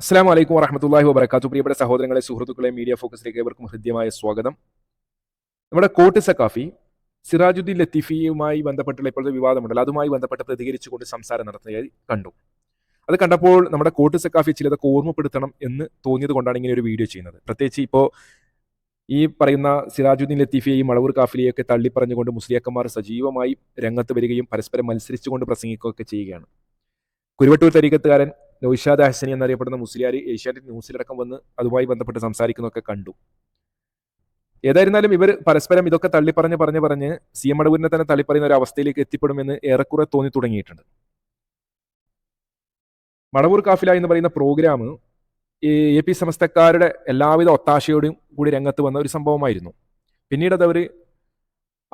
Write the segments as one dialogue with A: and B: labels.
A: അസ്സാം വലൈക്കും വറഹമത്തല്ലാഹി വബർക്കാത്തു പ്രിയപ്പെട്ട സഹോദരങ്ങളെ സുഹൃത്തുക്കളെ മീഡിയ ഫോക്കസിലേക്ക് ഏവർക്കും ഹൃദ്യമായ സ്വാഗതം. നമ്മുടെ കോട്ട് സക്കാഫി സിറാജുദ്ദീൻ ലത്തീഫിയുമായി ബന്ധപ്പെട്ടുള്ള ഇപ്പോഴത്തെ വിവാദമുണ്ടല്ലോ. അതുമായി ബന്ധപ്പെട്ട് പ്രതികരിച്ചുകൊണ്ട് സംസാരം നടത്തിയതായി കണ്ടു. അത് കണ്ടപ്പോൾ നമ്മുടെ കോട്ട് സക്കാഫി ചിലതൊക്കെ ഓർമ്മപ്പെടുത്തണം എന്ന് തോന്നിയത് കൊണ്ടാണ് ഇങ്ങനെ ഒരു വീഡിയോ ചെയ്യുന്നത്. പ്രത്യേകിച്ച് ഇപ്പോൾ ഈ പറയുന്ന സിറാജുദ്ദീൻ ലത്തീഫിയെയും മളവൂർ കാഫിലിയൊക്കെ തള്ളിപ്പറഞ്ഞുകൊണ്ട് മുസ്ലിയാക്കന്മാർ സജീവമായി രംഗത്ത് വരികയും പരസ്പരം മത്സരിച്ചുകൊണ്ട് പ്രസംഗിക്കുകയൊക്കെ ചെയ്യുകയാണ്. കുരുവട്ടൂർ തരീക്കത്തുകാരൻ നൌഷാദ് ഹസനി എന്നറിയപ്പെടുന്ന മുസ്ലിയാർ ഏഷ്യാനെറ്റ് ന്യൂസിലടക്കം വന്ന് അതുമായി ബന്ധപ്പെട്ട് സംസാരിക്കുന്നതൊക്കെ കണ്ടു. ഏതായിരുന്നാലും ഇവർ പരസ്പരം ഇതൊക്കെ തള്ളിപ്പറഞ്ഞ് പറഞ്ഞ് പറഞ്ഞ് സി എം അടവൂരിനെ തന്നെ തള്ളിപ്പറയുന്ന ഒരു അവസ്ഥയിലേക്ക് എത്തിപ്പെടുമെന്ന് ഏറെക്കുറെ തോന്നി തുടങ്ങിയിട്ടുണ്ട്. മടവൂർ കാഫില എന്ന് പറയുന്ന പ്രോഗ്രാം ഈ എ പി സമസ്തക്കാരുടെ എല്ലാവിധ ഒത്താശയോടും കൂടി രംഗത്ത് വന്ന ഒരു സംഭവമായിരുന്നു. പിന്നീട് അത് അവർ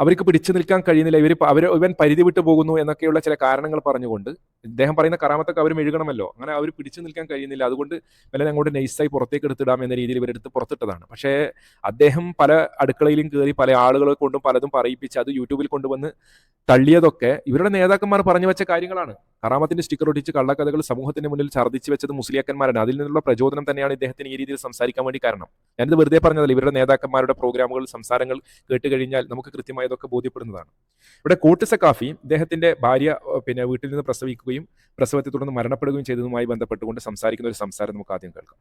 A: അവർക്ക് പിടിച്ചു നിൽക്കാൻ കഴിയുന്നില്ല. ഇവർ അവർ ഇവൻ പരിധി വിട്ടു പോകുന്നു എന്നൊക്കെയുള്ള ചില കാരണങ്ങൾ പറഞ്ഞുകൊണ്ട് ഇദ്ദേഹം പറയുന്ന കറാമത്തൊക്കെ അവർ മെഴുകണമല്ലോ അങ്ങനെ അവർ പിടിച്ചു നിൽക്കാൻ കഴിയുന്നില്ല. അതുകൊണ്ട് വില അങ്ങോട്ട് നൈസായി പുറത്തേക്ക് എടുത്തിടാം എന്ന രീതിയിൽ ഇവരെടുത്ത് പുറത്തിട്ടതാണ്. പക്ഷേ അദ്ദേഹം പല അടുക്കളയിലും കയറി പല ആളുകളെ കൊണ്ടും പലതും പറയിപ്പിച്ച് അത് യൂട്യൂബിൽ കൊണ്ടുവന്ന് തള്ളിയതൊക്കെ ഇവരുടെ നേതാക്കന്മാർ പറഞ്ഞു വെച്ച കാര്യങ്ങളാണ്. കറാമത്തിന്റെ സ്റ്റിക്കർ ഒട്ടിച്ച് കള്ളക്കഥകൾ സമൂഹത്തിന്റെ മുന്നിൽ ഛർദ്ദിച്ച് വെച്ചത് മുസ്ലിയാക്കന്മാരാണ്. അതിൽ നിന്നുള്ള പ്രചോദനം തന്നെയാണ് ഇദ്ദേഹത്തിന് ഈ രീതിയിൽ സംസാരിക്കാൻ വേണ്ടി കാരണം. ഞാനിത് വെറുതെ പറഞ്ഞതല്ല. ഇവരുടെ നേതാക്കന്മാരുടെ പ്രോഗ്രാമുകൾ സംസാരങ്ങൾ കേട്ടുകഴിഞ്ഞാൽ നമുക്ക് കൃത്യമായി ഇതൊക്കെ ബോധ്യപ്പെടുന്നതാണ്. ഇവിടെ കോട്ട് സക്കാഫി ഇദ്ദേഹത്തിന്റെ ഭാര്യ പിന്നെ വീട്ടിൽ നിന്ന് പ്രസവിക്കുകയും പ്രസവത്തെ തുടർന്ന് മരണപ്പെടുകയും ചെയ്തതുമായി ബന്ധപ്പെട്ടുകൊണ്ട് സംസാരിക്കുന്ന ഒരു സംസാരം നമുക്ക് ആദ്യം കേൾക്കാം.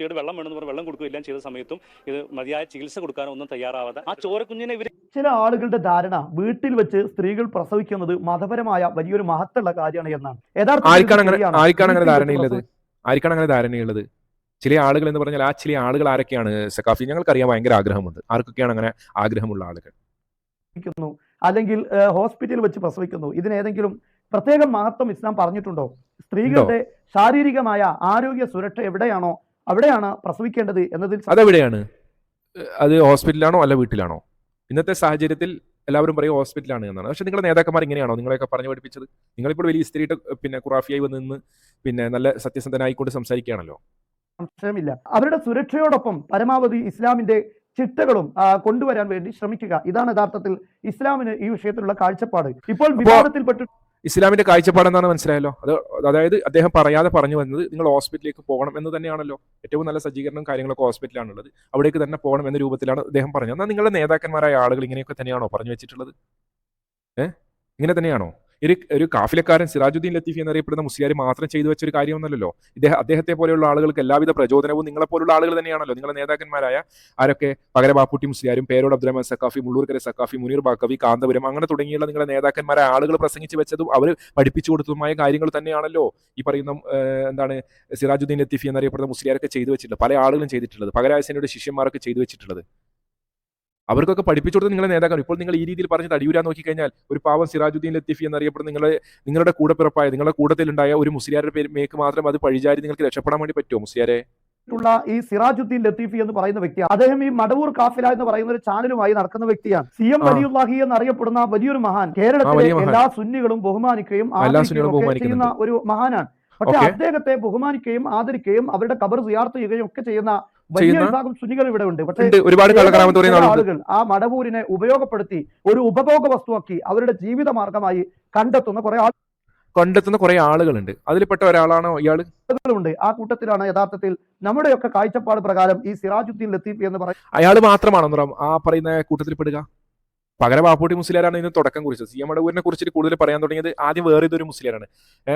B: കുട്ടിയുടെ വെള്ളം വേണമെന്ന് പറഞ്ഞ് വെള്ളം കൊടുക്കുകയും എല്ലാം ചെയ്ത സമയത്തും ഇത് മതിയായ ചികിത്സ കൊടുക്കാനൊന്നും തയ്യാറാവാതെ ആ ചോരക്കുഞ്ഞിനെ ഇവർ
C: ചില ആളുകളുടെ ധാരണ വീട്ടിൽ വെച്ച് സ്ത്രീകൾ പ്രസവിക്കുന്നത് മതപരമായ വലിയൊരു മഹത്തുള്ള കാര്യമാണ് എന്നാണ്. യഥാർത്ഥ
A: ആർക്കാണ് അങ്ങനെ ധാരണയുള്ളത്? ആർക്കാണ് അങ്ങനെ ധാരണയുള്ളത്? ചില ആളുകൾ എന്ന് പറഞ്ഞാൽ ആ ചില ആളുകൾ ആരൊക്കെയാണ് സക്കാഫി ഞങ്ങൾക്കറിയാൻ ഭയങ്കര ആഗ്രഹമുണ്ട്. ആർക്കൊക്കെയാണ് അങ്ങനെ ആഗ്രഹമുള്ള ആളുകൾ?
C: അല്ലെങ്കിൽ ഹോസ്പിറ്റലിൽ വെച്ച് പ്രസവിക്കുന്നു. ഇതിനേതെങ്കിലും പ്രത്യേക മഹത്വം ഇസ്ലാം പറഞ്ഞിട്ടുണ്ടോ? സ്ത്രീകളുടെ ശാരീരികമായ ആരോഗ്യ സുരക്ഷ എവിടെയാണോ അവിടെയാണ് പ്രസവിക്കേണ്ടത് എന്നതിൽ
A: അതെവിടെയാണ്? അത് ഹോസ്പിറ്റലാണോ അല്ല വീട്ടിലാണോ? ഇന്നത്തെ സാഹചര്യത്തിൽ എല്ലാവരും പറയും ഹോസ്പിറ്റലാണ് എന്നാണ്. പക്ഷെ നിങ്ങളുടെ നേതാക്കന്മാർ ഇങ്ങനെയാണോ നിങ്ങളെയൊക്കെ പറഞ്ഞു പഠിപ്പിച്ചത്? നിങ്ങളിപ്പോൾ വലിയ സ്ത്രീയിട്ട് പിന്നെ കുറാഫിയായി വന്ന് നിന്ന് പിന്നെ നല്ല സത്യസന്ധനായിക്കൊണ്ട് സംസാരിക്കുകയാണല്ലോ.
C: സംശയമില്ല. അവരുടെ സുരക്ഷയോടൊപ്പം പരമാവധി ഇസ്ലാമിന്റെ ചിട്ടകളും കൊണ്ടുവരാൻ വേണ്ടി ശ്രമിക്കുക. ഇതാണ് യഥാർത്ഥത്തിൽ ഇസ്ലാമിന് ഈ വിഷയത്തിലുള്ള കാഴ്ചപ്പാട്. ഇപ്പോൾ വിവാദത്തിൽപ്പെട്ട്
A: ഇസ്ലാമിന്റെ കാഴ്ചപ്പാടെന്നാണ് മനസ്സിലായല്ലോ? അത് അതായത് അദ്ദേഹം പറയാതെ പറഞ്ഞു വന്നത് നിങ്ങൾ ഹോസ്പിറ്റലിലേക്ക് പോകണം എന്ന് തന്നെയാണല്ലോ. ഏറ്റവും നല്ല സജ്ജീകരണം കാര്യങ്ങളൊക്കെ ഹോസ്പിറ്റലാണുള്ളത് അവിടേക്ക് തന്നെ പോകണം എന്ന രൂപത്തിലാണ് അദ്ദേഹം പറഞ്ഞത്. എന്നാൽ നിങ്ങളുടെ നേതാക്കന്മാരായ ആളുകൾ ഇങ്ങനെയൊക്കെ തന്നെയാണോ പറഞ്ഞു വെച്ചിട്ടുള്ളത്? ഏഹ് ഇങ്ങനെ തന്നെയാണോ? ഒരു ഒരു കാഫിലക്കാരൻ സിറാജുദ്ദീൻ ലത്തീഫി എന്നറിയപ്പെടുന്ന മുസ്ലിയാർ മാത്രം ചെയ്തു വെച്ച ഒരു കാര്യമൊന്നുമല്ലോ ഇദ്ദേഹം അദ്ദേഹത്തെ പോലെയുള്ള ആളുകൾക്ക് എല്ലാവിധ പ്രചോദനവും നിങ്ങളെ പോലുള്ള ആളുകൾ തന്നെയാണല്ലോ. നിങ്ങളുടെ നേതാക്കന്മാരായ ആരൊക്കെ? പകര ബാപ്പുട്ടി മുസ്ലിയാരും പേരോട് അബ്ദുറഹ്മാൻ സക്കാഫി മുള്ളൂർക്കര സക്കാഫി മുനീർ ബാക്കവി കാന്തപുരം അങ്ങനെ തുടങ്ങിയുള്ള നിങ്ങളുടെ നേതാക്കന്മാരായ ആളുകൾ പ്രസംഗിച്ചു വെച്ചതും അവർ പഠിപ്പിച്ചു കൊടുത്തതുമായ കാര്യങ്ങൾ തന്നെയാണല്ലോ ഈ പറയുന്ന എന്താണ് സിറാജുദ്ദീൻ ലത്തീഫി എന്നറിയപ്പെടുന്ന മുസ്ലിയാരൊക്കെ ചെയ്തു വെച്ചിട്ടുള്ളത്. പല ആളുകളും ചെയ്തിട്ടുള്ളത്. പകര ഹസനയുടെ ശിഷ്യന്മാരൊക്കെ ചെയ്തു വെച്ചിട്ടുള്ളത്. അവർക്കൊക്കെ പഠിപ്പിച്ചു കൊടുത്ത് നിങ്ങളെ നേതാക്കൾ ഇപ്പോൾ നിങ്ങൾ ഈ രീതിയിൽ പറഞ്ഞ് തടിയൂരാൻ നോക്കിക്കഴിഞ്ഞാൽ ഒരു പാവം സിറാജുദ്ദീൻ ലത്തീഫി എന്നറിയപ്പെടുന്ന നിങ്ങളെ നിങ്ങളുടെ കൂടെ പിറപ്പായ നിങ്ങളുടെ കൂട്ടത്തിലുണ്ടായ ഒരു മുസ്ലിയാരുടെ പേര് മേക്ക് മാത്രം അത് പഴിചാരി നിങ്ങൾക്ക് രക്ഷപ്പെടാൻ വേണ്ടി പറ്റുമോ മുസ്ലിയാരെ? ുള്ള
C: ഈ സിറാജുദ്ദീൻ ലത്തീഫി എന്ന് പറയുന്ന വ്യക്തി അദ്ദേഹം ഈ മടവൂർ കാഫില എന്ന് പറയുന്ന ഒരു ചാനലുമായി നടക്കുന്ന വ്യക്തിയാണ്. C M. വലിയുല്ലാഹി എന്നറിയപ്പെടുന്ന വലിയൊരു മഹാൻ. കേരളത്തിലെ എല്ലാ സുന്നികളും ബഹുമാനിക്കുകയും. ചെയ്യുന്ന ഒരു മഹാനാണ്. പക്ഷെ അദ്ദേഹത്തെ ബഹുമാനിക്കുകയും ആദരിക്കുകയും അവരുടെ കബർ സിയാർത്ത് ചെയ്യുകയും ഒക്കെ ചെയ്യുന്ന വലിയ വിഭാഗം സുനികൾ ഇവിടെ ഉണ്ട്. പക്ഷേ
A: ഒരുപാട്
C: ആളുകൾ. ആ മടവൂരിനെ ഉപയോഗപ്പെടുത്തി ഒരു ഉപഭോഗ വസ്തുവാക്കി അവരുടെ ജീവിത മാർഗമായി കണ്ടെത്തുന്ന കുറെ
A: കണ്ടെത്തുന്ന കുറെ ആളുകളുണ്ട്. അതിൽപ്പെട്ട ഒരാളാണോ ഇയാൾ
C: ഉണ്ട് ആ കൂട്ടത്തിലാണ് യഥാർത്ഥത്തിൽ നമ്മുടെയൊക്കെ കാഴ്ചപ്പാട് പ്രകാരം ഈ സിറാജുദ്ദീൻ ലത്തീഫ് എന്ന് പറയുന്നത്
A: അയാൾ മാത്രമാണോ ആ പറയുന്ന കൂട്ടത്തിൽ പെടുക പകരം ബാപ്പൂട്ടി മുസ്ലിയാരാണ് ഇതിന് തുടക്കം കുറിച്ചത്. സി എം അടവൂരിനെ കുറിച്ചിട്ട് കൂടുതൽ പറയാൻ തുടങ്ങിയത് ആദ്യം വേറെ ഇതൊരു മുസ്ലിയാരാണ്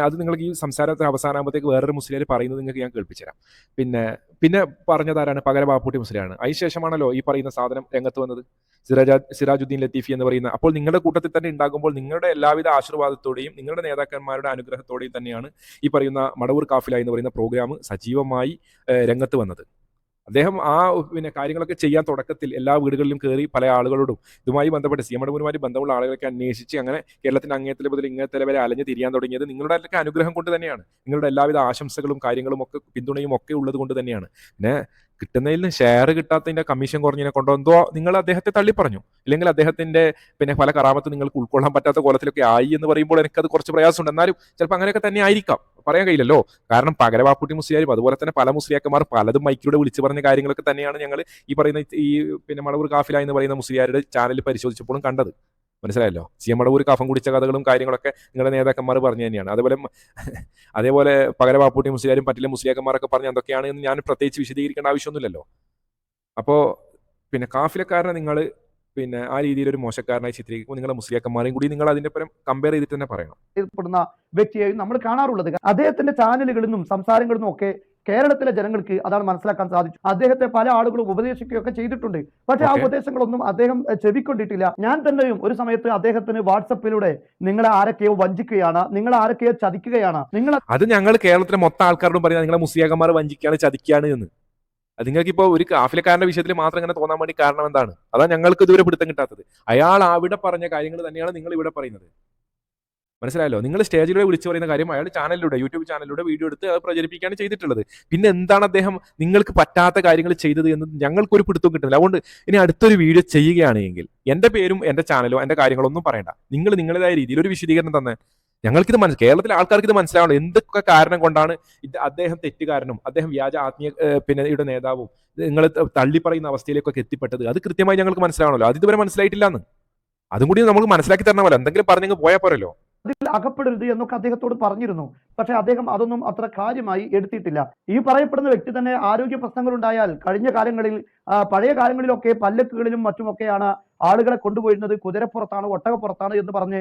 A: അത് നിങ്ങൾക്ക് ഈ സംസാരത്തെ അവസാനമാകുമ്പോഴത്തേക്ക് വേറൊരു മുസ്ലിയാർ പറയുന്നത് നിങ്ങൾക്ക് ഞാൻ കേൾപ്പിച്ചുതരാം. പിന്നെ പിന്നെ പറഞ്ഞതാരാണ് പകരം ബാപ്പൂട്ടി മുസ്ലിയാണ് അതിനുശേഷമാണല്ലോ ഈ പറയുന്ന സാധനം രംഗത്ത് വന്നത്. സിറാജ സിറാജുദ്ദീൻ ലത്തീഫി എന്ന് പറയുന്ന. അപ്പോൾ നിങ്ങളുടെ കൂട്ടത്തിൽ തന്നെ ഉണ്ടാകുമ്പോൾ നിങ്ങളുടെ എല്ലാവിധ ആശീർവാദത്തോടെയും നിങ്ങളുടെ നേതാക്കന്മാരുടെ അനുഗ്രഹത്തോടെയും തന്നെയാണ് ഈ പറയുന്ന മടവൂർ കാഫില എന്ന് പറയുന്ന പ്രോഗ്രാം സജീവമായി രംഗത്ത് വന്നത്. അദ്ദേഹം ആ പിന്നെ കാര്യങ്ങളൊക്കെ ചെയ്യാൻ തുടക്കത്തിൽ എല്ലാ വീടുകളിലും കയറി പല ആളുകളോടും ഇതുമായി ബന്ധപ്പെട്ട് സി എം അടവൂരുമായി ബന്ധമുള്ള ആളുകളൊക്കെ അന്വേഷിച്ച് അങ്ങനെ കേരളത്തിന്റെ അങ്ങേത്തിലെ മുതൽ ഇങ്ങനത്തെ വരെ അലഞ്ഞു തിരിയാൻ തുടങ്ങിയത് നിങ്ങളുടെ ഒക്കെ അനുഗ്രഹം കൊണ്ട് തന്നെയാണ്. നിങ്ങളുടെ എല്ലാവിധ ആശംസകളും കാര്യങ്ങളും ഒക്കെ പിന്തുണയും ഒക്കെ ഉള്ളത് കൊണ്ട് തന്നെയാണ്. പിന്നെ കിട്ടുന്നതിൽ ഷെയർ കിട്ടാത്തതിന്റെ കമ്മീഷൻ കുറഞ്ഞതിനെ കൊണ്ടോ എന്തോ നിങ്ങൾ അദ്ദേഹത്തെ തള്ളി പറഞ്ഞു. ഇല്ലെങ്കിൽ അദ്ദേഹത്തിന്റെ പിന്നെ പല കറാമത്ത് നിങ്ങൾക്ക് ഉൾക്കൊള്ളാൻ പറ്റാത്ത കോലത്തിലൊക്കെ ആയി എന്ന് പറയുമ്പോൾ എനിക്ക് അത് കുറച്ച് പ്രയാസമുണ്ട്. എന്നാലും ചിലപ്പോൾ അങ്ങനെയൊക്കെ തന്നെ ആയിരിക്കാം. പറയാൻ കഴിയില്ലല്ലോ. കാരണം പകരവാപ്പുട്ടി മുസ്ലിയാരും അതുപോലെ തന്നെ പല മുസ്ലിയാക്കന്മാർ പലതും മൈക്കിലൂടെ വിളിച്ചു പറഞ്ഞ കാര്യങ്ങളൊക്കെ തന്നെയാണ് ഞങ്ങൾ ഈ പറയുന്ന ഈ പിന്നെ മടവൂർ കാഫില എന്ന് പറയുന്ന മുസ്ലിയാരുടെ ചാനൽ പരിശോധിച്ചപ്പോഴും കണ്ടത്. മനസ്സിലായല്ലോ? ഒരു കഫം കുടിച്ച കഥകളും കാര്യങ്ങളൊക്കെ നിങ്ങളുടെ നേതാക്കന്മാർ പറഞ്ഞു തന്നെയാണ്. അതേപോലെ അതേപോലെ പകര വാപ്പൂട്ടി മുസ്ലിയാരും പറ്റില്ല മുസ്ലിയാക്കന്മാരൊക്കെ പറഞ്ഞ് എന്തൊക്കെയാണ് എന്ന് ഞാൻ പ്രത്യേകിച്ച് വിശദീകരിക്കേണ്ട ആവശ്യമൊന്നുമില്ലല്ലോ. അപ്പോൾ പിന്നെ കാഫിലക്കാരനെ നിങ്ങൾ പിന്നെ ആ രീതിയിൽ ഒരു മോശക്കാരനായി ചിത്രീകരിക്കുമ്പോൾ നിങ്ങളെ മുസ്ലിയാക്കന്മാരെയും കൂടി നിങ്ങൾ അതിന്റെ പരം കമ്പയർ ചെയ്തിട്ട് തന്നെ പറയണം.
C: ഏർപ്പെടുന്ന വ്യക്തിയെയും നമ്മൾ കാണാറുള്ളത്. അദ്ദേഹത്തിന്റെ ചാനലുകളിൽ നിന്നും സംസാരങ്ങളിൽ നിന്നും ഒക്കെ കേരളത്തിലെ ജനങ്ങൾക്ക് അതാണ് മനസ്സിലാക്കാൻ സാധിച്ചു. അദ്ദേഹത്തെ പല ആളുകളും ഉപദേശിക്കുകയൊക്കെ ചെയ്തിട്ടുണ്ട്. പക്ഷേ ആ. ഉപദേശങ്ങളൊന്നും അദ്ദേഹം ചെവിക്കൊണ്ടിട്ടില്ല. ഞാൻ തന്നെയും ഒരു സമയത്ത് അദ്ദേഹത്തിന് വാട്സപ്പിലൂടെ നിങ്ങളെ ആരൊക്കെയോ വഞ്ചിക്കുകയാണ് നിങ്ങൾ ആരൊക്കെയോ ചതിക്കുകയാണ്. നിങ്ങൾ
A: അത് ഞങ്ങൾ കേരളത്തിലെ മൊത്തം ആൾക്കാരോടും പറയാം നിങ്ങളെ മുസ്ലിയാക്കന്മാർ വഞ്ചിക്കുകയാണ് ചതിക്കുകയാണ് എന്ന്. അത് നിങ്ങൾക്ക് ഇപ്പോൾ ഒരു കാഫിലക്കാരന്റെ വിഷയത്തിൽ മാത്രം ഇങ്ങനെ തോന്നാൻ വേണ്ടി കാരണം എന്താണ്? അതാണ് ഞങ്ങൾക്ക് ഇതുവരെ പിടുത്തം കിട്ടാത്തത്. അയാൾ അവിടെ പറഞ്ഞ കാര്യങ്ങൾ തന്നെയാണ് നിങ്ങൾ ഇവിടെ പറയുന്നത്. മനസ്സിലായല്ലോ? നിങ്ങൾ സ്റ്റേജിലൂടെ വിളിച്ചു പറയുന്ന കാര്യം അയാൾ ചാനലിലൂടെ യൂട്യൂബ് ചാനലിലൂടെ വീഡിയോ എടുത്ത് അത് പ്രചരിപ്പിക്കുകയാണ് ചെയ്തിട്ടുള്ളത്. പിന്നെ എന്താണ് അദ്ദേഹം നിങ്ങൾക്ക് പറ്റാത്ത കാര്യങ്ങൾ ചെയ്തത് എന്ന് ഞങ്ങൾക്കൊരു പിടുത്തവും കിട്ടുന്നില്ല. അതുകൊണ്ട് ഇനി അടുത്തൊരു വീഡിയോ ചെയ്യുകയാണെങ്കിൽ എന്റെ പേരും എന്റെ ചാനലോ എന്റെ കാര്യങ്ങളൊന്നും പറയണ്ട. നിങ്ങൾ നിങ്ങളുടേതായ രീതിയിൽ ഒരു വിശദീകരണം തന്നെ ഞങ്ങൾക്കിത് മനസ്സിൽ കേരളത്തിലെ ആൾക്കാർക്ക് ഇത് മനസ്സിലാവണം. എന്തൊക്കെ കാരണം കൊണ്ടാണ് അദ്ദേഹം തെറ്റുകാരനും അദ്ദേഹം വ്യാജ ആത്മീയ പിന്നെ ഇവിടെ നേതാവും നിങ്ങൾ തള്ളിപ്പറയുന്ന അവസ്ഥയിലേക്കൊക്കെ എത്തിപ്പെട്ടത്. അത് കൃത്യമായി ഞങ്ങൾക്ക് മനസ്സിലാവണമല്ലോ. അത് ഇതുവരെ മനസ്സിലായിട്ടില്ല എന്ന് അതും കൂടി നമുക്ക് മനസ്സിലാക്കി തരണമല്ലോ. എന്തെങ്കിലും പറഞ്ഞങ്ങ് പോയാൽ പോരല്ലോ.
C: അതിൽ അകപ്പെടരുത് എന്നൊക്കെ അദ്ദേഹത്തോട് പറഞ്ഞിരുന്നു. പക്ഷെ അദ്ദേഹം അതൊന്നും അത്ര കാര്യമായി എടുത്തിട്ടില്ല. ഈ പറയപ്പെടുന്ന വ്യക്തി തന്നെ ആരോഗ്യ പ്രശ്നങ്ങൾ ഉണ്ടായാൽ കഴിഞ്ഞ കാലങ്ങളിൽ പഴയ കാലങ്ങളിലൊക്കെ പല്ലക്കുകളിലും മറ്റുമൊക്കെയാണ് ആളുകളെ കൊണ്ടുപോയിരുന്നത്. കുതിരപ്പുറത്താണ് ഒട്ടകപ്പുറത്താണ് എന്ന് പറഞ്ഞ്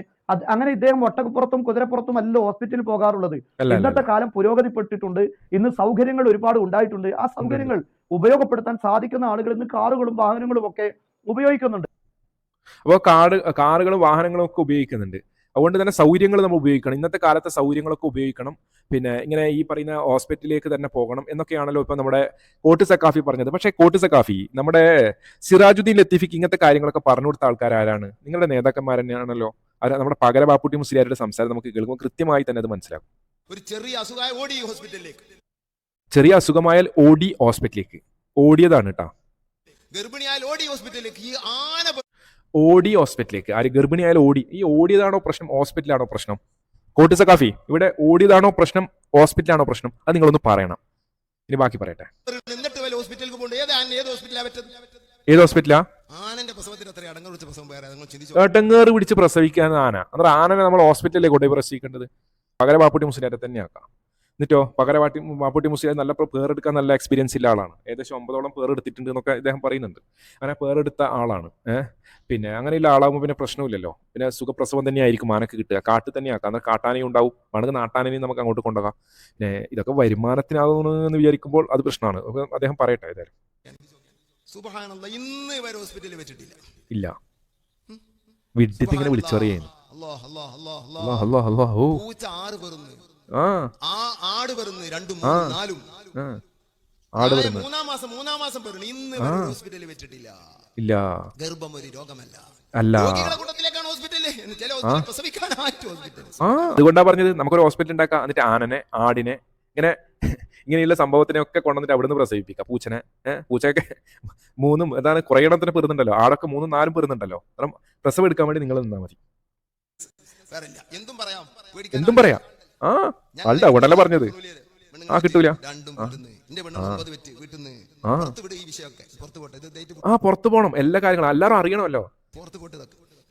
C: അങ്ങനെ ഇദ്ദേഹം ഒട്ടകപ്പുറത്തും കുതിരപ്പുറത്തും അല്ല ഹോസ്പിറ്റലിൽ പോകാറുള്ളത്. ഇന്നത്തെ കാലം പുരോഗതിപ്പെട്ടിട്ടുണ്ട്. ഇന്ന് സൗകര്യങ്ങൾ ഒരുപാട് ഉണ്ടായിട്ടുണ്ട്. ആ സൗകര്യങ്ങൾ ഉപയോഗപ്പെടുത്താൻ സാധിക്കുന്ന ആളുകൾ ഇന്ന് കാറുകളും വാഹനങ്ങളും ഒക്കെ ഉപയോഗിക്കുന്നുണ്ട്.
A: അപ്പോൾ കാട് കാറുകളും വാഹനങ്ങളും ഒക്കെ ഉപയോഗിക്കുന്നുണ്ട്. അതുകൊണ്ട് തന്നെ സൗകര്യങ്ങൾ നമ്മൾ ഉപയോഗിക്കണം. ഇന്നത്തെ കാലത്തെ സൗകര്യങ്ങളൊക്കെ ഉപയോഗിക്കണം. പിന്നെ ഇങ്ങനെ ഈ പറയുന്ന ഹോസ്പിറ്റലിലേക്ക് തന്നെ പോകണം എന്നൊക്കെയാണല്ലോ ഇപ്പൊ നമ്മുടെ കോട്ട് സക്കാഫി പറഞ്ഞത്. പക്ഷേ കോട്ട് സക്കാഫി നമ്മുടെ സിറാജുദ്ദീൻ ലത്തീഫിക്ക് ഇങ്ങനത്തെ കാര്യങ്ങളൊക്കെ പറഞ്ഞു കൊടുത്ത ആൾക്കാർ ആരാണ്? നിങ്ങളുടെ നേതാക്കന്മാർ തന്നെയാണല്ലോ. നമ്മുടെ പകര ബാപ്പുട്ടി മുസ്ലിയാരുടെ സംസാരം നമുക്ക് കേൾക്കുമ്പോൾ കൃത്യമായി തന്നെ അത് മനസ്സിലാകും.
D: ഒരു ചെറിയ അസുഖമായ ഓടി ഹോസ്പിറ്റലിലേക്ക്.
A: ചെറിയ അസുഖമായാൽ ഓടി ഹോസ്പിറ്റലിലേക്ക്. ഓടിയതാണ് കേട്ടോ
D: ഗർഭിണിയായാൽ ഓടി ഹോസ്പിറ്റലിലേക്ക്. ഈ ആന
A: ഓടി ഹോസ്പിറ്റലിലേക്ക്. ആര് ഗർഭിണിയായാലും ഓടി. ഈ ഓടിയതാണോ പ്രശ്നം ഹോസ്പിറ്റലാണോ പ്രശ്നം? കോട്ടിസ കാഫി ഇവിടെ ഓടിയതാണോ പ്രശ്നം ഹോസ്പിറ്റലാണോ പ്രശ്നം? അത് നിങ്ങളൊന്ന് പറയണം. ഇനി ബാക്കി പറയട്ടെ.
D: നിന്നിട്ട് വല്ല ഹോസ്പിറ്റലിലേക്ക് പോകണ്ട? ഏത് ആന ഏത് ഹോസ്പിറ്റലാ
A: ഏത് ഹോസ്പിറ്റലാ?
D: ആനന്റെ പ്രസവത്തിന് അത്ര പ്രസവം വേറെ. നിങ്ങൾ ചിന്തിച്ചു?
A: പിടിച്ച് പ്രസവിക്കാൻ ആന. അന്നേരം ആനനെ നമ്മൾ ഹോസ്പിറ്റലിലേക്ക് കൊണ്ടുപോയി പ്രസവിക്കേണ്ടത്. പകരം ബാപ്പുട്ടി മുസ്ലിം തന്നെയാക്കാം എന്നിട്ടോ പകരവാട്ടി വാട്ടി ബാപ്പുട്ടി മുസ്ലിയാർ നല്ല പ്ര- പേരെടുക്കാൻ നല്ല എക്സ്പീരിയൻസ് ഉള്ള ആളാണ്. ഏകദേശം ഒമ്പതോളം പേരെടുത്തിട്ടുണ്ട് എന്നൊക്കെ അദ്ദേഹം പറയുന്നുണ്ട്. അങ്ങനെ പേരെടുത്ത ആളാണ്. ഏഹ് പിന്നെ അങ്ങനെയുള്ള ആളാകുമ്പോൾ പിന്നെ പ്രശ്നമില്ലല്ലോ. പിന്നെ സുഖപ്രസവം തന്നെയായിരിക്കും ആനക്ക് കിട്ടുക. കാട്ടിൽ തന്നെയാക്കാം അന്നേരം കാട്ടാനയും ഉണ്ടാവും. വേണമെങ്കിൽ നാട്ടാനയും നമുക്ക് അങ്ങോട്ട് കൊണ്ടുപോകാം. പിന്നെ ഇതൊക്കെ വരുമാനത്തിനാകുന്നു എന്ന് വിചാരിക്കുമ്പോൾ അത് പ്രശ്നമാണ്. അദ്ദേഹം പറയട്ടെ ഏതായാലും.
D: ഇന്ന് ഹോസ്പിറ്റലിൽ വെച്ചിട്ടില്ല.
A: ഇല്ല. വിട്ടിട്ട് ഇങ്ങനെ വിളിച്ചറിയുന്നു
D: പൂച്ച ആറ്
A: ആ.
D: ആ ആട് പെറുന്ന് രണ്ടും നാലും.
A: ആട്
D: നാളെ മൂന്നാം മാസം മൂന്നാം മാസം പെറുന്ന് ഇന്ന് ഹോസ്പിറ്റലിൽ വെച്ചിട്ടില്ല.
A: ഇല്ല.
D: ഗർഭം ഒരു രോഗമല്ല.
A: അല്ല. അതുകൊണ്ടാ പറഞ്ഞത് നമുക്കൊരു ഹോസ്പിറ്റൽ ഉണ്ടാക്കാം. എന്നിട്ട് ആനനെ ആടിനെ ഇങ്ങനെ ഇങ്ങനെയുള്ള സംഭവത്തിനെ ഒക്കെ കൊണ്ടുവന്നിട്ട് അവിടുന്ന് പ്രസവിപ്പിക്കാം. പൂച്ചനെ പൂച്ചയൊക്കെ മൂന്നും അതാണ് കുറേ എണ്ണത്തിന് പെറുന്നുണ്ടല്ലോ ആടൊക്കെ മൂന്നും നാലും പെറുന്നുണ്ടല്ലോ കാരണം പ്രസവം എടുക്കാൻ വേണ്ടി നിങ്ങൾ നിന്നാ മതി.
D: എന്തും പറയാം.
A: എന്തും പറയാം. ആ അല്ല ഉടനെ പറഞ്ഞത്. ആ, കിട്ടൂല. ആ.
D: പുറത്ത്
A: പോണം. എല്ലാ കാര്യങ്ങളും. എല്ലാരും അറിയണമല്ലോ.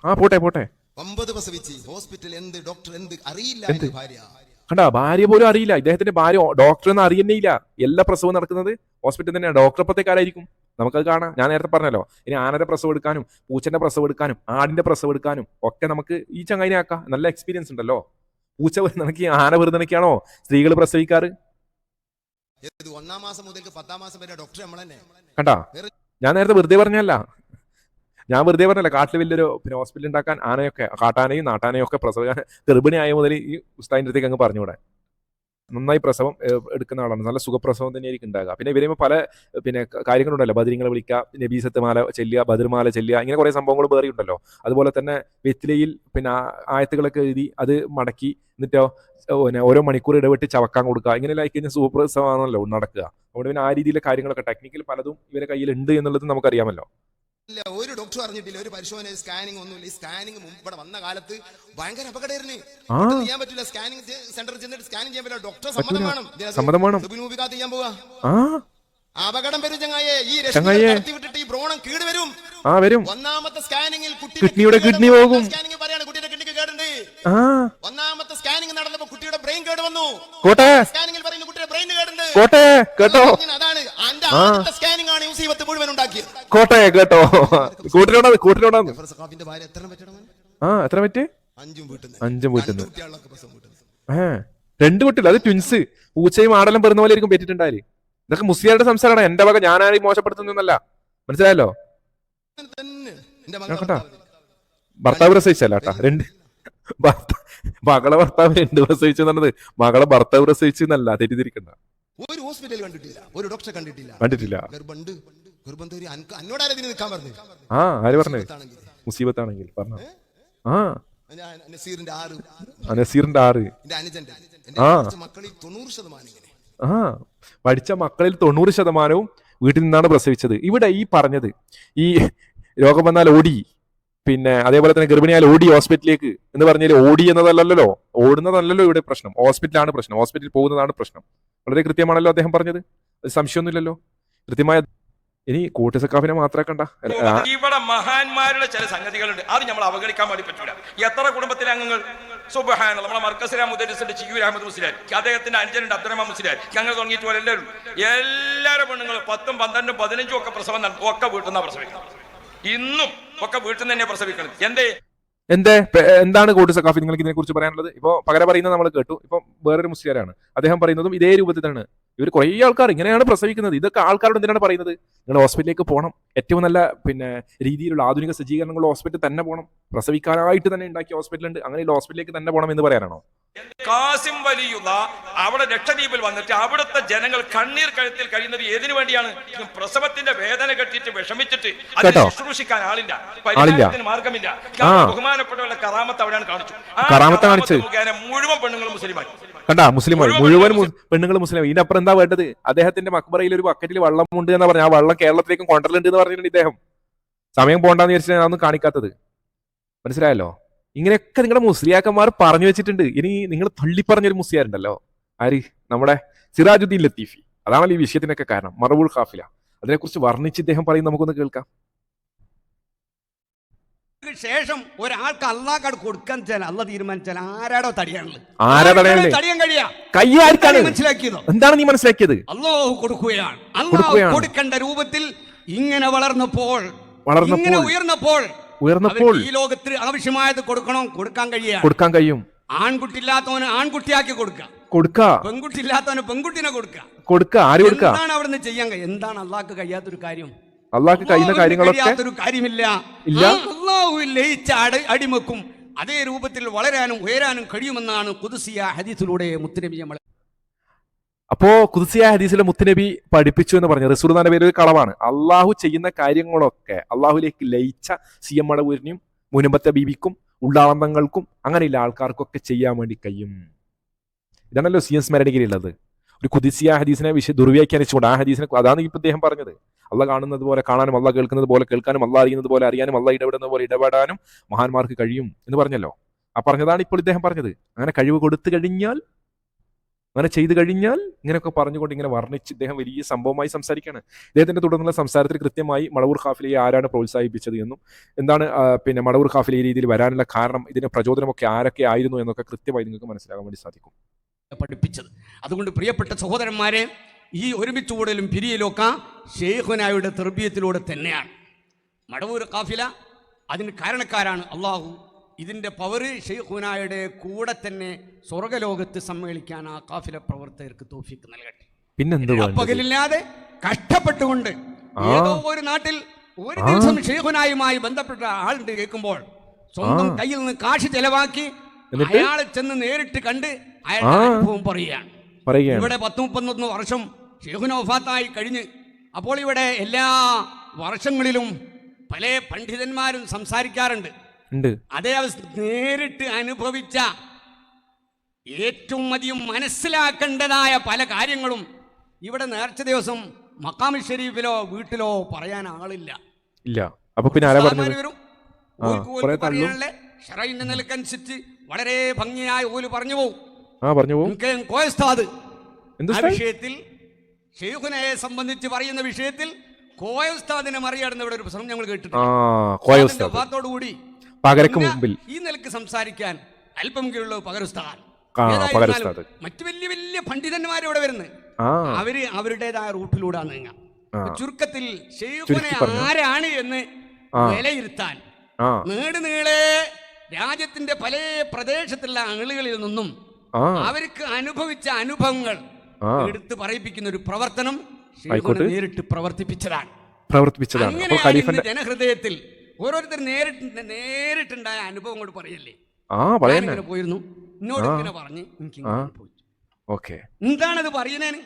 A: ആ പോട്ടെ പോട്ടെ.
D: ഒമ്പത് പ്രസവിച്ച് ഹോസ്പിറ്റൽ എന്ത് ഡോക്ടർ എന്ത് അറിയില്ല? ഭാര്യ?
A: കണ്ടാ ഭാര്യ പോലും അറിയില്ല. ഇദ്ദേഹത്തിന്റെ ഭാര്യ ഡോക്ടർ എന്ന് അറിയുന്നേ ഇല്ല എല്ലാ പ്രസവവും നടക്കുന്നത് ഹോസ്പിറ്റലിൽ തന്നെയാണ്. ഡോക്ടർ അപ്പത്തേക്കാരായിരിക്കും നമുക്കത് കാണാം. ഞാൻ നേരത്തെ പറഞ്ഞല്ലോ. ഇനി ആനയുടെ പ്രസവം എടുക്കാനും പൂച്ചന്റെ പ്രസവം എടുക്കാനും ആടിന്റെ പ്രസവം എടുക്കാനും ഒക്കെ നമുക്ക് ഈ ചങ്ങായിനെ ആക്കാം. നല്ല എക്സ്പീരിയൻസ് ഉണ്ടല്ലോ. പൂച്ച വെറുതെ ആന വെറുതെ സ്ത്രീകൾ പ്രസവിക്കാറ്?
D: ഒന്നാം മാസം മുതൽ പത്താം മാസം വരെ ഡോക്ടർ നമ്മൾ തന്നെ
A: കണ്ടാ? ഞാൻ നേരത്തെ വെറുതെ പറഞ്ഞല്ല ഞാൻ വെറുതെ പറഞ്ഞല്ല കാട്ടിൽ വലിയൊരു പിന്നെ ഹോസ്പിറ്റൽ ഉണ്ടാക്കാൻ ആനയൊക്കെ കാട്ടാനയും നാട്ടാനയും ഒക്കെ പ്രസവ ഗർഭിണിയായ മുതൽ ഈ ഉസ്താദിന്റെ അടുത്തേക്ക് അങ്ങ് പറഞ്ഞുകൂടെ? നന്നായി പ്രസവം എടുക്കുന്ന ആളാണ്. നല്ല സുഖപ്രസവം തന്നെയായിരിക്കും ഉണ്ടാകുക പിന്നെ ഇവരെയും പല പിന്നെ കാര്യങ്ങളുണ്ടല്ലോ. ബദരിങ്ങളെ വിളിക്കുക നബീസത്ത് മാല ചെല്ലുക ബദർമാല ചെല്ലുക ഇങ്ങനെ കുറേ സംഭവങ്ങൾ വേറെ ഉണ്ടല്ലോ. അതുപോലെ തന്നെ വെറ്റിലയിൽ പിന്നെ ആയത്തുകളൊക്കെ എഴുതി അത് മടക്കി എന്നിട്ടോ പിന്നെ ഓരോ മണിക്കൂർ ഇടവിട്ട് ചവക്കാൻ കൊടുക്കുക. ഇങ്ങനെ ആയി കഴിഞ്ഞാൽ സുഖപ്രസവമാണല്ലോ നടക്കുക. അതുകൊണ്ട് പിന്നെ ആ രീതിയിലെ കാര്യങ്ങളൊക്കെ ടെക്നിക്കൽ പലതും ഇവരെ കയ്യിൽ ഉണ്ട് എന്നുള്ളത് നമുക്കറിയാമല്ലോ.
D: ഇല്ല ഒരു ഡോക്ടർ അറിഞ്ഞിട്ടില്ല ഒരു പരിശോധന സ്കാനിങ് ഒന്നുമില്ല. ഈ സ്കാനിങ് ഇവിടെ വന്ന കാലത്ത് ഭയങ്കര അപകടമായിരുന്നു. ചെയ്യാൻ പറ്റില്ല. സ്കാനിങ് സെന്ററിൽ ചെന്നിട്ട് സ്കാനിങ് ചെയ്യാൻ പറ്റില്ല. ഡോക്ടർ സമ്മതം. വേണം.
A: സമ്മതം വേണം.
D: ചെയ്യാൻ പോവാ. അപകടം വരും ചങ്ങായെ ഈ. വിട്ടിട്ട് ഈ ബ്രോണം കീട് വരും.
A: ആ വരും.
D: ഒന്നാമത്തെ സ്കാനിങ്ങിൽ
A: കുട്ടിയുടെ കിഡ്നി പോകും.
D: സ്കാനിങ് പറയാണ് കുട്ടിയുടെ കിഡ്നിക്ക് കേടുണ്ട്. ഒന്നാമത്തെ സ്കാനിങ് നടന്നപ്പോ കുട്ടിയുടെ ബ്രെയിൻ കേട് വന്നു.
A: കോട്ടെ.
D: സ്കാനിങ്ങിൽ പറയുന്നു കുട്ടിയുടെ ബ്രെയിൻ കേടുണ്ട്.
A: കോട്ടെ. കേട്ടോ.
D: അതാണ് എന്റെ. ആദ്യത്തെ സ്കാനിങ് ആണ് യൂസീബത്ത് മുഴുവൻ ഉണ്ടാക്കിയത്.
A: കോട്ടെ കേട്ടോ. കൂട്ടിലോടാ കൂട്ടിലോടാ
D: ജഫർ സഖാഫിന്റെ ഭാര്യ എത്ര പറ്റണം
A: ആ എത്ര പറ്റി?
D: അഞ്ചും വീട്ടിൽ
A: അഞ്ചും വീട്ടിൽ നിന്ന്
D: കുട്ടികളൊക്കെ പ്രസവം വീട്ടിൽ
A: ഏ രണ്ട് കുട്ടികൾ അത് ട്വിൻസ് പൂച്ചയും ആടലും പെറുന്ന പോലെ ആയിരിക്കും പറ്റിയിട്ടുണ്ടായി ഇതൊക്കെ മുസ്ലിയാരുടെ സംസാരമാണ് എന്റെ വക ഞാനായി മോശപ്പെടുത്തുന്നല്ല മനസ്സിലായല്ലോ.
D: ഭർത്താവ്.
A: പ്രസവിച്ചല്ല കേട്ടാ? രണ്ട് മകളെ ഭർത്താവ് രണ്ട് പ്രസവിച്ചു എന്നുള്ളത് മകളെ ഭർത്താവ് പ്രസവിച്ചു എന്നല്ല തെറ്റിദ്ധരിക്കണ്ട.
D: ഒരു ഹോസ്പിറ്റൽ കണ്ടിട്ടില്ല. ഒരു ഡോക്ടറെ കണ്ടിട്ടില്ല.
A: കണ്ടിട്ടില്ല.
D: ഗർഭമുണ്ട് ഗർഭം തേറി അന്നോടാരെ ഇതിന് നിൽക്കാൻ പറഞ്ഞു
A: ആ ആര് പറഞ്ഞു?
D: മുസീബത്താണെങ്കിൽ.
A: പറഞ്ഞു. ആ.
D: നസീറിന്റെ ആറ്.
A: നസീറിന്റെ ആറ്.
D: എന്റെ അനുജന്റെ
A: ആ.
D: മക്കളിൽ തൊണ്ണൂറ് ശതമാനം ഇങ്ങനെ.
A: ആ. പഠിച്ച മക്കളിൽ തൊണ്ണൂറ് ശതമാനവും വീട്ടിൽ നിന്നാണ് പ്രസവിച്ചത്. ഇവിടെ ഈ പറഞ്ഞത് ഈ രോഗം വന്നാൽ ഓടി. പിന്നെ അതേപോലെ തന്നെ ഗർഭിണിയാൽ ഓടി ഹോസ്പിറ്റലിലേക്ക് എന്ന് പറഞ്ഞാൽ ഓടി എന്നതല്ലല്ലോ. ഓടുന്നതല്ലല്ലോ ഇവിടെ പ്രശ്നം. ഹോസ്പിറ്റലാണ് പ്രശ്നം. ഹോസ്പിറ്റലിൽ പോകുന്നതാണ് പ്രശ്നം. വളരെ കൃത്യമാണല്ലോ അദ്ദേഹം പറഞ്ഞത്. സംശയമൊന്നുമില്ലല്ലോ. കൃത്യമായ ഇനി കൂട്ടുസക്കാഫിനെ മാത്രമേ കണ്ട.
E: ഇവിടെ മഹാന്മാരുടെ ചില സംഗതികളുണ്ട്. അത് നമ്മൾ അവഗണിക്കാൻ വേണ്ടി പറ്റൂല. എത്ര കുടുംബത്തിലെ അംഗങ്ങൾ? സുബഹാന നമ്മളെ മർക്കസിലെ മുദ്രസിന്റെ ചിയൂർ അഹമ്മദ് മുസ്ലിയാർ. അദ്ദേഹത്തിന്റെ അനുജനുണ്ട് അബ്ദുറഹ്മാൻ മുസ്ലിയാർ. ഞങ്ങൾ തുടങ്ങിയിട്ട് എല്ലാവരും എല്ലാവരും പെണ്ണുങ്ങളും പത്തും പന്ത്രണ്ടും പതിനഞ്ചും ഒക്കെ പ്രസവം ഒക്കെ വീട്ടിൽ നിന്നാണ് പ്രസവിക്കുന്നത്. ഇന്നും ഒക്കെ വീട്ടിൽ നിന്ന് തന്നെ പ്രസവിക്കണം. എന്തേ?
A: എന്തേ? എന്താണ് കൂട്ടു സക്കാഫി നിങ്ങൾക്ക് ഇതിനെ കുറിച്ച് പറയാനുള്ളത്? ഇപ്പൊ പകരം പറയുന്നത് നമ്മൾ കേട്ടു. ഇപ്പൊ വേറൊരു മുസ്ലിയാരാണ്. അദ്ദേഹം പറയുന്നതും ഇതേ രൂപത്തിലാണ്. ഇവർ കുറേ ആൾക്കാർ ഇങ്ങനെയാണ് പ്രസവിക്കുന്നത്. ഇതൊക്കെ ആൾക്കാരോട് എന്തിനാണ് പറയുന്നത്? നിങ്ങൾ ഹോസ്പിറ്റലിലേക്ക് പോകണം ഏറ്റവും നല്ല പിന്നെ രീതിയിലുള്ള ആധുനിക സജ്ജീകരണങ്ങളുള്ള ഹോസ്പിറ്റലിൽ തന്നെ പോകണം പ്രസവിക്കാനായിട്ട് തന്നെ ഉണ്ടാക്കിയ ഹോസ്പിറ്റലുണ്ട്. അങ്ങനെയുള്ള ഹോസ്പിറ്റലിലേക്ക് തന്നെ പോകണം എന്ന് പറയാനാണോ?
E: കാസിം വലിയുള്ള അവിടെ ലക്ഷദ്വീപിൽ വന്നിട്ട് അവിടുത്തെ ജനങ്ങൾ കണ്ണീർ കഴുത്തിൽ കഴിയുന്നത് ഏതിനു വേണ്ടിയാണ്? പ്രസവത്തിന്റെ വേദന കെട്ടിട്ട് വിഷമിച്ചിട്ട് അതിനെ
A: കേട്ടോ?
E: ശുശ്രൂഷിക്കാൻ ആളില്ല. പരിഹാരത്തിന് മാർഗമില്ല. ബഹുമാനപ്പെട്ടവരുടെ കറാമത്ത് അവിടെയാണ് കാണിച്ചു.
A: കറാമത്ത് കാണിച്ചു.
E: മുഴുവൻ പെണ്ണുങ്ങളും മുസ്ലിമായി.
A: കണ്ടാ മുസ്ലിമായി.
E: മുഴുവൻ
A: പെണ്ണുങ്ങൾ മുസ്ലിം. ഇതിനപ്പുറം എന്താ വേണ്ടത്? അദ്ദേഹത്തിന്റെ മക്ബറയിൽ ഒരു ബക്കറ്റിൽ വെള്ളം ഉണ്ട് എന്ന് പറഞ്ഞ ആ വെള്ളം കേരളത്തിലേക്കും കൊണ്ടല്ലുണ്ട് എന്ന് പറഞ്ഞിട്ടുണ്ട് ഇദ്ദേഹം. സമയം പോണ്ടെന്ന് വിചാരിച്ചാൽ ഞാനൊന്നും കാണിക്കാത്തത്. മനസ്സിലായല്ലോ? ഇങ്ങനെയൊക്കെ നിങ്ങളുടെ മുസ്ലിയാക്കന്മാർ പറഞ്ഞു വെച്ചിട്ടുണ്ട്. ഇനി നിങ്ങൾ തള്ളിപ്പറഞ്ഞൊരു മുസ്ലിയാരുണ്ടല്ലോ ആര്? നമ്മുടെ സിറാജുദ്ദീൻ ലത്തീഫി. അതാണല്ലോ ഈ വിഷയത്തിനൊക്കെ കാരണം. മറവൂൾ ഖാഫില. അതിനെക്കുറിച്ച് വർണിച്ച് ഇദ്ദേഹം പറയും നമുക്കൊന്ന് കേൾക്കാം.
F: ശേഷം ഒരാൾക്ക് അള്ളാഹ് കൊടുക്കാൻ വെച്ചാൽ അല്ല തീരുമാനിച്ചാൽ ആരാടോ തടിയാണ്
A: ആരാ തടയണ്ടേ?
F: ആർക്കാണ് തടിയാൻ കഴിയാ?
A: കൈ ആർക്കാണ്?
F: എന്താണ്
A: നീ മനസ്സിലാക്കിയത്?
F: അള്ളാഹു കൊടുക്കുകയാണ്. അള്ളാഹു. കൊടുക്കേണ്ട രൂപത്തിൽ ഇങ്ങനെ വളർന്നപ്പോൾ
A: വളർന്നപ്പോൾ,
F: ഉയർന്നപ്പോൾ
A: ഉയർന്നപ്പോൾ
F: ഈ ലോകത്തിൽ ആവശ്യമായത് കൊടുക്കണം കൊടുക്കാൻ കഴിയാ
A: കൊടുക്കാൻ കഴിയും.
F: ആൺകുട്ടി ഇല്ലാത്തവന് ആൺകുട്ടിയാക്കി കൊടുക്കുക.
A: കൊടുക്ക.
F: പെൺകുട്ടി ഇല്ലാത്തവന് പെൺകുട്ടിനെ കൊടുക്കുക.
A: കൊടുക്ക. ആര് കൊടുക്ക?
F: എന്താണ് അവിടുന്ന് ചെയ്യാൻ എന്താണ് അള്ളാഹ്ക്ക് കഴിയാത്തൊരു കാര്യം?
A: അള്ളാഹ്ക്ക് കഴിയുന്ന കാര്യങ്ങളൊക്കെ
F: കഴിയാത്തൊരു കാര്യമില്ല.
A: ഇല്ല.
F: അള്ളാഹു ലയിച്ച അടിമക്കും അതേ രൂപത്തിൽ വളരാനും ഉയരാനും കഴിയുമെന്നാണ് പുതുസിയ ഹദീസിലൂടെ മുത്തുനബി നമ്മൾ
A: അപ്പോ കുതിസിയ ഹദീസിലെ മുത്തുനബി പഠിപ്പിച്ചു എന്ന് പറഞ്ഞ റസൂർ എന്ന പേര് ഒരു കളവാണ്. അള്ളാഹു ചെയ്യുന്ന കാര്യങ്ങളൊക്കെ അള്ളാഹുലേക്ക് ലയിച്ച സി എം മടവൂരിനും മുനമ്പത്തെ ബീബിക്കും ഉള്ളാളന്തങ്ങൾക്കും അങ്ങനെയുള്ള ആൾക്കാർക്കൊക്കെ ചെയ്യാൻ വേണ്ടി കഴിയും. ഇതാണല്ലോ സി എം സ്മരണികയിലുള്ളത് ഒരു കുതിസിയ ഹദീസിനെ വിശ ദുർവ്യാഖ്യാനിച്ചുകൊണ്ട് ആ ഹദീസിനെ അതാണ് ഇപ്പം അദ്ദേഹം പറഞ്ഞത്. അള്ള കാണുന്നത് പോലെ കാണാനും അള്ള കേൾക്കുന്നത് പോലെ കേൾക്കാനും അള്ള അറിയുന്നത് പോലെ അറിയാനും അള്ള ഇടപെടുന്ന പോലെ ഇടപെടാനും മഹാന്മാർക്ക് കഴിയും എന്ന് പറഞ്ഞല്ലോ. ആ പറഞ്ഞതാണ് ഇപ്പോൾ ഇദ്ദേഹം പറഞ്ഞത്. അങ്ങനെ കഴിവ് കൊടുത്തു കഴിഞ്ഞാൽ അങ്ങനെ ചെയ്തു കഴിഞ്ഞാൽ ഇങ്ങനെയൊക്കെ പറഞ്ഞുകൊണ്ട് ഇങ്ങനെ വർണിച്ച് ഇദ്ദേഹം വലിയ സംഭവമായി സംസാരിക്കുകയാണ്. ഇദ്ദേഹത്തിന്റെ തുടർന്നുള്ള സംസാരത്തിൽ കൃത്യമായി മടവൂർ ഖാഫിലയെ ആരാണ് പ്രോത്സാഹിപ്പിച്ചത് എന്നും എന്താണ് പിന്നെ മടവൂർ ഖാഫിലെ ഈ രീതിയിൽ വരാനുള്ള കാരണം ഇതിന് പ്രചോദനമൊക്കെ ആരൊക്കെ ആയിരുന്നു എന്നൊക്കെ കൃത്യമായി നിങ്ങൾക്ക് മനസ്സിലാക്കാൻ വേണ്ടി സാധിക്കും.
F: പഠിപ്പിച്ചത്. അതുകൊണ്ട് പ്രിയപ്പെട്ട സഹോദരന്മാരെ ഈ ഒരുമിച്ച് കൂടലും പിരിയലൊക്കെ ഷെയ്ഖുനായുടെ തെർബീയത്തിലൂടെ തന്നെയാണ്. മടവൂർ കാഫില അതിന് കാരണക്കാരാണ് അള്ളാഹു. ഇതിന്റെ പവറ് ഷെയ്ഖുനായുടെ കൂടെ തന്നെ സ്വർഗലോകത്ത് സമ്മേളിക്കാൻ ആ കാഫില പ്രവർത്തകർക്ക് തോഫിക്ക് നൽകട്ടെ.
A: പിന്നെ
F: പകലില്ലാതെ കഷ്ടപ്പെട്ടുകൊണ്ട് ഏതോ ഒരു നാട്ടിൽ ഒരു ദിവസം ഷെയ്ഖുനായുമായി ബന്ധപ്പെട്ട ആളുണ്ട് കേൾക്കുമ്പോൾ സ്വന്തം കയ്യിൽ നിന്ന് കാശ് ചെലവാക്കി? അയാളെ ചെന്ന് നേരിട്ട് കണ്ട് അയാളുടെ അനുഭവം പറയുകയാണ്.
A: പറയുകയാണ്.
F: ഇവിടെ പത്ത് മുപ്പത്തൊന്ന് വർഷം ഷെയ്ഖുന വഫാത്തായി കഴിഞ്ഞ് അപ്പോൾ ഇവിടെ എല്ലാ വർഷങ്ങളിലും പല പണ്ഡിതന്മാരും സംസാരിക്കാറുണ്ട്.
A: ഉണ്ട്.
F: അതേ അവസ്ഥ നേരിട്ട് അനുഭവിച്ച ഏറ്റവും അധികം മനസ്സിലാക്കേണ്ടതായ പല കാര്യങ്ങളും ഇവിടെ നേർച്ച ദിവസം മക്കാമി ഷെരീഫിലോ വീട്ടിലോ പറയാൻ ആളില്ല.
A: ഇല്ല. അപ്പൊ പിന്നെ ആരാ പറഞ്ഞത്?
F: ഷറൈന്റെ നിലക്കനുസരിച്ച് വളരെ ഭംഗിയായി ഓൽ പറഞ്ഞു പോകും
A: ആ പറഞ്ഞു പോകും
F: കോയസ്താദ്? വിഷയത്തിൽ ഷെയ്ഖുനയെ സംബന്ധിച്ച് പറയുന്ന വിഷയത്തിൽ കോയസ്താദിനെ മറികടന്ന ഇവിടെ ഒരു പ്രശ്നം ഞങ്ങൾ കേട്ടിട്ടുണ്ട്. വഫാത്തോടുകൂടി
A: പകരക്ക് മുമ്പിൽ.
F: ഈ നിലയ്ക്ക് സംസാരിക്കാൻ അല്പം കീഴുള്ള പകരുസ്താൻ. മറ്റു വലിയ വലിയ പണ്ഡിതന്മാർ ഇവിടെ വരുന്നത്. അവർ അവരുടേതായ റൂട്ടിലൂടെ നീങ്ങാം. ചുരുക്കത്തിൽ ഷെയ്ഖുനെ ആരാണ് എന്ന് വിലയിരുത്താൻ നീട് നീളെ രാജ്യത്തിന്റെ പല പ്രദേശത്തുള്ള ആളുകളിൽ നിന്നും അവർക്ക് അനുഭവിച്ച അനുഭവങ്ങൾ എടുത്തു പറയിപ്പിക്കുന്ന ഒരു പ്രവർത്തനം നേരിട്ട് പ്രവർത്തിപ്പിച്ചതാണ്.
A: പ്രവർത്തിപ്പിച്ചതാണ്.
F: ജനഹൃദയത്തിൽ ഓരോരുത്തർ നേരിട്ട് നേരിട്ടുണ്ടായ അനുഭവം കൊണ്ട് പറയല്ലേ?
A: ആ
F: പറയാൻ പോയിരുന്നു. എന്നോട്. ഇങ്ങനെ പറഞ്ഞ് എനിക്ക് പോയി.
A: ഓക്കെ.
F: എന്താണത് പറയുന്നതിന്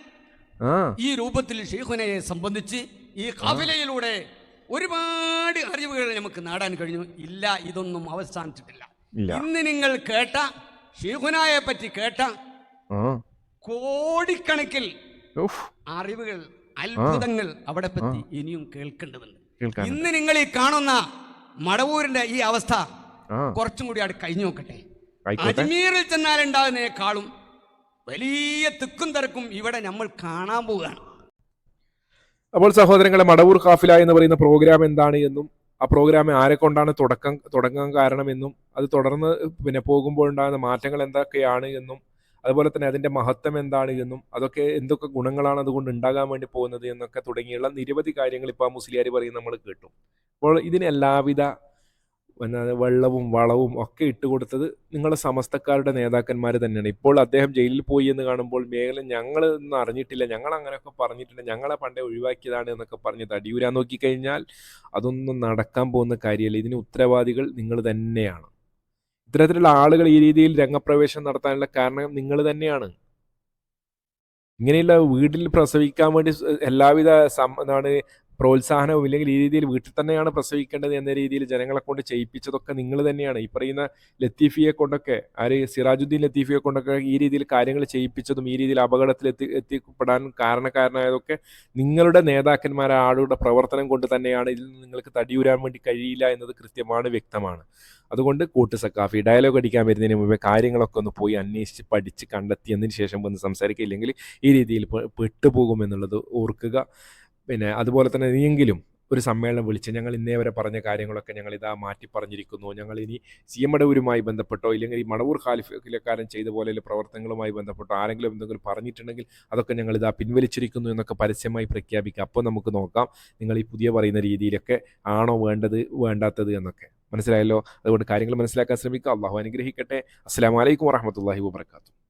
F: ഈ രൂപത്തിൽ ഷെയ്ഖുനയെ സംബന്ധിച്ച് ഈ കവിലയിലൂടെ ഒരുപാട് അറിവുകൾ നമുക്ക് നേടാൻ കഴിഞ്ഞു. ഇല്ല ഇതൊന്നും അവസാനിച്ചിട്ടില്ല. ഇന്ന് നിങ്ങൾ കേട്ട ഷെയ്ഖുനായെ പറ്റി കേട്ട കോടിക്കണക്കിൽ അറിവുകൾ അത്ഭുതങ്ങൾ അവിടെ പറ്റി ഇനിയും കേൾക്കേണ്ടതുണ്ട്. ഇന്ന് നിങ്ങൾ ഈ കാണുന്ന മടവൂരിന്റെ ഈ അവസ്ഥ കുറച്ചും കൂടി അവിടെ കഴിഞ്ഞു നോക്കട്ടെ. അജ്മീറിൽ ചെന്നാലുണ്ടാകുന്നതിനേക്കാളും വലിയ തിക്കും തിരക്കും ഇവിടെ നമ്മൾ കാണാൻ പോവുകയാണ്.
A: അപ്പോൾ സഹോദരങ്ങളെ മടവൂർ കാഫില എന്ന് പറയുന്ന പ്രോഗ്രാം എന്താണ് എന്നും ആ പ്രോഗ്രാം ആരെ കൊണ്ടാണ് തുടക്കം തുടങ്ങാൻ കാരണമെന്നും അത് തുടർന്ന് പിന്നെ പോകുമ്പോൾ ഉണ്ടാകുന്ന മാറ്റങ്ങൾ എന്തൊക്കെയാണ് എന്നും അതുപോലെ തന്നെ അതിന്റെ മഹത്വം എന്താണ് എന്നും അതൊക്കെ എന്തൊക്കെ ഗുണങ്ങളാണ് അതുകൊണ്ട് ഉണ്ടാകാൻ വേണ്ടി പോകുന്നത് എന്നൊക്കെ തുടങ്ങിയുള്ള നിരവധി കാര്യങ്ങൾ ഇപ്പോൾ ആ മുസ്ലിയാർ പറയും നമ്മൾ കേട്ടു. അപ്പോൾ ഇതിന് എല്ലാവിധ വെള്ളവും വളവും ഒക്കെ ഇട്ട് കൊടുത്തത് നിങ്ങളെ സമസ്തക്കാരുടെ നേതാക്കന്മാർ തന്നെയാണ്. ഇപ്പോൾ അദ്ദേഹം ജയിലിൽ പോയി എന്ന് കാണുമ്പോൾ മേഖല ഞങ്ങൾ ഒന്നും അറിഞ്ഞിട്ടില്ല ഞങ്ങൾ അങ്ങനെയൊക്കെ പറഞ്ഞിട്ടുണ്ട് ഞങ്ങളെ പണ്ടേ ഒഴിവാക്കിയതാണ് എന്നൊക്കെ പറഞ്ഞ് തടിയൂരാൻ നോക്കിക്കഴിഞ്ഞാൽ അതൊന്നും നടക്കാൻ പോകുന്ന കാര്യമല്ല. ഇതിന് ഉത്തരവാദികൾ നിങ്ങൾ തന്നെയാണ്. ഇത്തരത്തിലുള്ള ആളുകൾ ഈ രീതിയിൽ രംഗപ്രവേശനം നടത്താനുള്ള കാരണം നിങ്ങൾ തന്നെയാണ്. ഇങ്ങനെയുള്ള വീട്ടിൽ പ്രസവിക്കാൻ വേണ്ടി എല്ലാവിധ എന്താണ് പ്രോത്സാഹനവും ഇല്ലെങ്കിൽ ഈ രീതിയിൽ വീട്ടിൽ തന്നെയാണ് പ്രസവിക്കേണ്ടത് എന്ന രീതിയിൽ ജനങ്ങളെ കൊണ്ട് ചെയ്യിപ്പിച്ചതൊക്കെ നിങ്ങൾ തന്നെയാണ്. ഈ പറയുന്ന ലത്തീഫിയെ കൊണ്ടൊക്കെ ആര് സിറാജുദ്ദീൻ ലത്തീഫിയെ കൊണ്ടൊക്കെ ഈ രീതിയിൽ കാര്യങ്ങൾ ചെയ്യിപ്പിച്ചതും ഈ രീതിയിൽ അപകടത്തിൽ എത്തി എത്തിപ്പെടാൻ കാരണക്കാരനായതൊക്കെ നിങ്ങളുടെ നേതാക്കന്മാരെ ആളുടെ പ്രവർത്തനം കൊണ്ട് തന്നെയാണ് ഇതിൽ നിങ്ങൾക്ക് തടിയൂരാൻ വേണ്ടി കഴിയില്ല എന്നത് കൃത്യമാണ് വ്യക്തമാണ്. അതുകൊണ്ട് കൂട്ട് സക്കാഫി ഡയലോഗ് അടിക്കാൻ വരുന്നതിന് മുമ്പേ കാര്യങ്ങളൊക്കെ ഒന്ന് പോയി അന്വേഷിച്ച് പഠിച്ച് കണ്ടെത്തിയതിന് ശേഷം വന്ന് സംസാരിക്കില്ലെങ്കിൽ ഈ രീതിയിൽ പെട്ടുപോകുമെന്നുള്ളത് ഓർക്കുക. പിന്നെ അതുപോലെ തന്നെ ഇനിയെങ്കിലും ഒരു സമ്മേളനം വിളിച്ച് ഞങ്ങൾ ഇന്നേ വരെ പറഞ്ഞ കാര്യങ്ങളൊക്കെ ഞങ്ങൾ ഇതാ മാറ്റി പറഞ്ഞിരിക്കുന്നു. ഞങ്ങൾ ഇനി സി എം മടവൂരുമായി ബന്ധപ്പെട്ടോ ഇല്ലെങ്കിൽ ഈ മടവൂർ ഖാലിഫിലക്കാരൻ ചെയ്ത പോലെയുള്ള പ്രവർത്തനങ്ങളുമായി ബന്ധപ്പെട്ടോ ആരെങ്കിലും എന്തെങ്കിലും പറഞ്ഞിട്ടുണ്ടെങ്കിൽ അതൊക്കെ ഞങ്ങൾ ഇതാ പിൻവലിച്ചിരിക്കുന്നു എന്നൊക്കെ പരസ്യമായി പ്രഖ്യാപിക്കുക അപ്പോൾ നമുക്ക് നോക്കാം നിങ്ങൾ ഈ പുതിയ പറയുന്ന രീതിയിലൊക്കെ ആണോ വേണ്ടത് വേണ്ടാത്തത് എന്നൊക്കെ. മനസ്സിലായല്ലോ? അതുകൊണ്ട് കാര്യങ്ങൾ മനസ്സിലാക്കാൻ ശ്രമിക്കുക. അള്ളാഹു അനുഗ്രഹിക്കട്ടെ. അസ്സാം വലൈക്കും വറഹമത്തല്ലാഹി വാബർക്കാത്തു